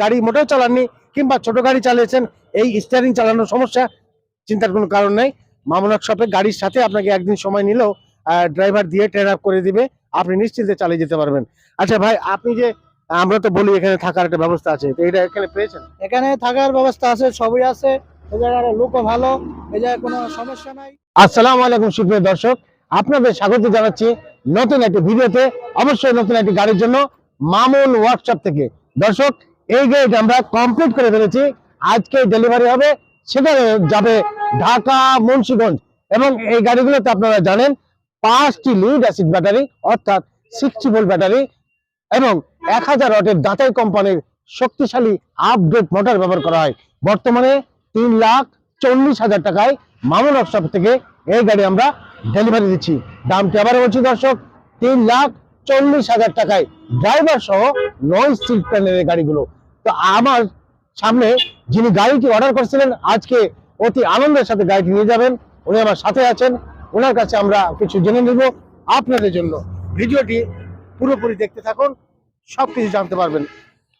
গাড়ি মোটেও চালাননি কিংবা ছোট গাড়ি চালিয়েছেন এই স্টিয়ারিং চালানোর সমস্যা চিন্তার কোনো কারণ নেই। মামুনাক শপে গাড়ির সাথে আপনাকে একদিন সময় নিলেও ড্রাইভার দিয়ে ট্রেন আপ করে দিবে আপনি নিশ্চিন্তে চালিয়ে যেতে পারবেন। আচ্ছা ভাই আপনি যে আমরা তো বলি এখানে থাকার একটা ব্যবস্থা আছে তো এটা এখানে পেয়েছেন? এখানে থাকার ব্যবস্থা আছে সবই আছে এই জায়গার লোকও ভালো এই জায়গায় কোনো সমস্যা নাই। আসসালামু আলাইকুম সুপ্রিয় দর্শক আপনাদের স্বাগত জানাচ্ছি নতুন একটি ভিডিওতে অবশ্যই নতুন একটি গাড়ির জন্য মামুন ওয়ার্কশপ থেকে। দর্শক এই গাড়িটা আমরা কমপ্লিট করে ফেলেছি। আজকে ডেলিভারি হবে, সেখানে যাবে ঢাকা, মুন্সিগঞ্জ এবং এই গাড়িগুলোতে আপনারা জানেন পাঁচটি লিড অ্যাসিড ব্যাটারি অর্থাৎ সিক্সটি ভোল্ট ব্যাটারি এবং এক হাজার ওয়াটের দাতাই কোম্পানির শক্তিশালী আপডেট মোটর ব্যবহার করা হয়। বর্তমানে তিন লাখ চল্লিশ হাজার টাকায় মামুন ওয়ার্কশপ থেকে এই গাড়ি আমরা ডেলিভারি দিচ্ছি। দামটি আবার বলছি দর্শক, তিন লাখ চল্লিশ হাজার টাকায় ড্রাইভার সহ নন স্টিল প্যানেলের গাড়িগুলো। তো আমার সামনে যিনি গাড়িটি অর্ডার করছিলেন আজকে অতি আনন্দের সাথে গাড়িটি নিয়ে যাবেন। উনি আমার সাথে আছেন। ওনার কাছে আমরা কিছু জেনে নেব। আপনাদের জন্য ভিডিওটি পুরোপুরি দেখতে থাকুন। সবকিছু জানতে পারবেন।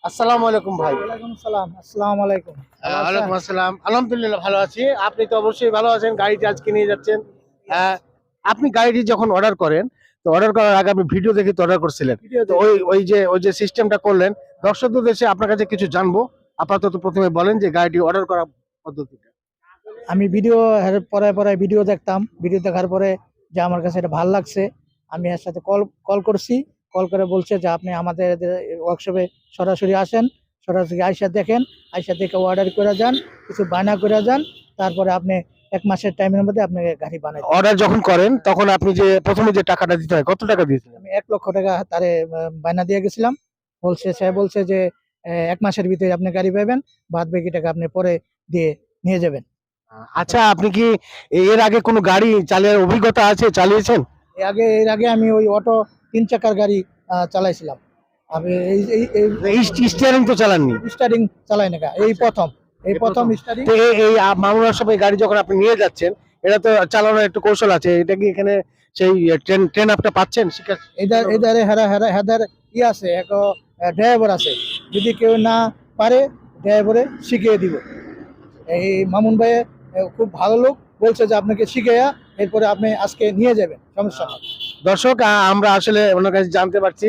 আসসালামু আলাইকুম ভাই। সালাম। আসসালামু আলাইকুম। ওয়ালাইকুম আসসালাম। আলহামদুলিল্লাহ ভালো আছি। আপনি তো অবশ্যই ভালো আছেন। গাড়িটি আজকে নিয়ে যাচ্ছেন। আপনি গাড়িটি যখন অর্ডার করেন তো অর্ডার করার আগে আপনি ভিডিও দেখে তো অর্ডার করছিলেন। তো ওই ওই যে ওই যে সিস্টেমটা করলেন দর্শকদের দেশে আপনার কাছে কিছু জানব। আপাতত প্রথমে বলেন যে গাড়িটি অর্ডার করা পদ্ধতিটা। আমি ভিডিও পরে পরে ভিডিও দেখতাম। ভিডিও দেখার পরে যে আমার কাছে এটা ভালো লাগছে আমি এর সাথে কল কল করছি। কল করে বলছে যে আপনি আমাদের ওয়ার্কশপে সরাসরি আসেন সরাসরি আইসা দেখেন আইসা দেখে অর্ডার করে যান কিছু বায়না করে যান তারপরে আপনি এক মাসের টাইমের মধ্যে আপনি গাড়ি বানাই অর্ডার যখন করেন তখন আপনি যে প্রথমে যে টাকাটা দিতে হয় কত টাকা দিয়েছিলেন? আমি এক লক্ষ টাকা তারে বায়না দিয়ে গেছিলাম। বলছে সে বলছে যে এক মাসের ভিতরে আপনি গাড়ি পাবেন বাদ বাকি টাকা আপনি পরে দিয়ে নিয়ে যাবেন। আচ্ছা আপনি কি এর আগে কোনো গাড়ি চালিয়ে অভিজ্ঞতা আছে চালিয়েছেন? এর আগে এর আগে আমি ওই অটো তিন চাকার গাড়ি চালাইছিলাম। আমি এই স্টিয়ারিং তো চালাননি? স্টার্টিং চালাই না এই প্রথম। এই প্রথম। তো এই- মামুনার সবাই গাড়ি যখন আপনি নিয়ে যাচ্ছেন এটা তো চালানোর একটু কৌশল আছে। এটা কি এখানে সেই ট্রেন ট্রেন আপটা পাচ্ছেন? এদার এদারে হেরা হেরা হেদার ই আছে এক ড্রাইভার আছে। যদি কেউ না পারে ড্রাইভারে শিখিয়ে দিব। এই মামুন ভাই খুব ভালো লোক। বলছে যে আপনাকে শিখিয়ে এরপরে আপনি আজকে নিয়ে যাবেন। সমস্যা নেই। দর্শক আমরা আসলে ওনার কাছে জানতে পারছি।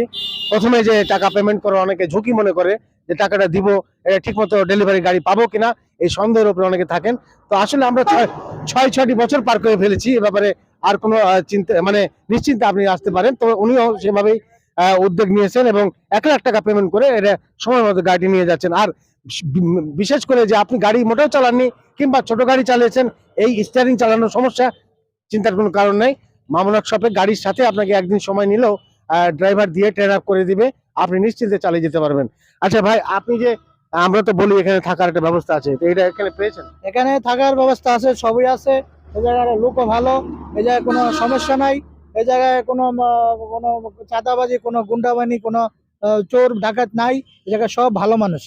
প্রথমে যে টাকা পেমেন্ট করে অনেকে ঝুঁকি মনে করে যে টাকাটা দিব, এটা ঠিক মতো ডেলিভারি গাড়ি পাবো কিনা, এই সন্দেহের উপরে অনেকে থাকেন। তো আসলে আমরা ছয় ছয়, ছয়টি বছর পার করে ফেলেছি, এ ব্যাপারে আর কোনো চিন্তা মানে নিশ্চিন্তে আপনি আসতে পারেন। তো উনিও সেভাবেই উদ্যোগ নিয়েছেন এবং এক লাখ টাকা পেমেন্ট করে এটা সময় মতো গাড়ি নিয়ে যাচ্ছেন। আর বিশেষ করে যে আপনি গাড়ি মোটেও চালাননি কিংবা ছোট গাড়ি চালিয়েছেন, এই স্টিয়ারিং চালানোর সমস্যা চিন্তার কোনো কারণ নেই। মামুনাক শপে গাড়ির সাথে আপনাকে একদিন সময় নিলেও ড্রাইভার দিয়ে ট্রেন আপ করে দিবে। আপনি নিশ্চিন্তে চালিয়ে যেতে পারবেন। আচ্ছা ভাই আপনি যে আমরা তো বলি এখানে থাকার একটা ব্যবস্থা আছে তো এটা এখানে পেয়েছেন? এখানে থাকার ব্যবস্থা আছে সবই আছে। এ জায়গার লোকও ভালো এই জায়গায় কোনো সমস্যা নাই। এ জায়গায় কোনো কোনো চাঁদাবাজি কোনো গুন্ডাবানি কোনো চোর ডাকাত নাই। এ জায়গায় সব ভালো মানুষ।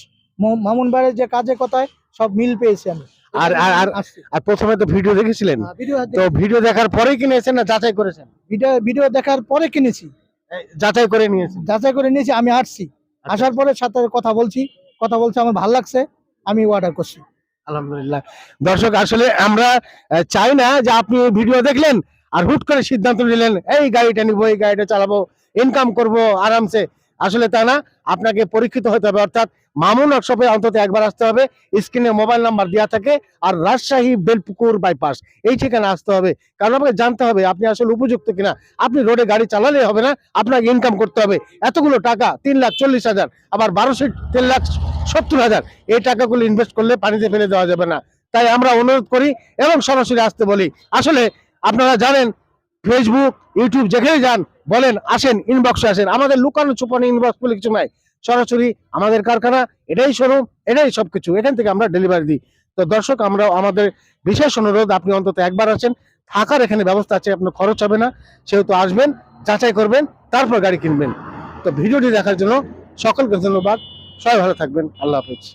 মামুন বাড়ির যে কাজে কথায় সব মিল পেয়েছি আমি। আর- আর- আর- আর প্রথমে তো ভিডিও দেখেছিলেন? ভিডিও তো ভিডিও দেখার কিনেছেন না যাচাই করেছেন? ভিডিও ভিডিও দেখার পরে কিনেছি। যাচাই করে যাচাই করে নিয়েছি আমি আসছি। আসার পরে সাথে কথা বলছি। কথা বলছে আমার ভালো লাগছে। আমি অর্ডার করছি। আলহামদুলিল্লাহ। দর্শক আসলে আমরা চাই না যে আপনি ভিডিও দেখলেন আর হুট করে সিদ্ধান্ত নিলেন এই গাড়িটা নিবো এই গাড়িটা চালাবো ইনকাম করব আরামসে। আসলে তা না, আপনাকে পরীক্ষিত হতে হবে। অর্থাৎ মামুন ওয়ার্কশপে অন্তত একবার আসতে হবে, স্ক্রিনে মোবাইল নাম্বার দেওয়া থাকে আর রাজশাহী বেলপুকুর বাইপাস, এই ঠিকানা আসতে হবে। কারণ আপনাকে জানতে হবে, আপনি আসলে উপযুক্ত কিনা। আপনি রোডে গাড়ি চালালে হবে না, আপনাকে ইনকাম করতে হবে। এতগুলো টাকা, তিন লাখ চল্লিশ হাজার, আবার বারোশো তিন লাখ সত্তর হাজার, এই টাকাগুলো ইনভেস্ট করলে পানিতে ফেলে দেওয়া যাবে না। তাই আমরা অনুরোধ করি এবং সরাসরি আসতে বলি। আসলে আপনারা জানেন ফেসবুক ইউটিউব যেখানে যান, বলেন, আসেন ইনবক্সে আসেন। আমাদের লুকানো ছুপানো ইনবক্স বলে কিছু নাই। সরাসরি আমাদের কারখানা, এটাই শোরুম এটাই সব কিছু এখান থেকে আমরা ডেলিভারি দিই। তো দর্শক আমরা আমাদের বিশেষ অনুরোধ, আপনি অন্তত একবার আছেন থাকার এখানে ব্যবস্থা আছে, আপনার খরচ হবে না। সেহেতু আসবেন, যাচাই করবেন, তারপর গাড়ি কিনবেন। তো ভিডিওটি দেখার জন্য সকলকে ধন্যবাদ। সবাই ভালো থাকবেন। আল্লাহ হাফিজ।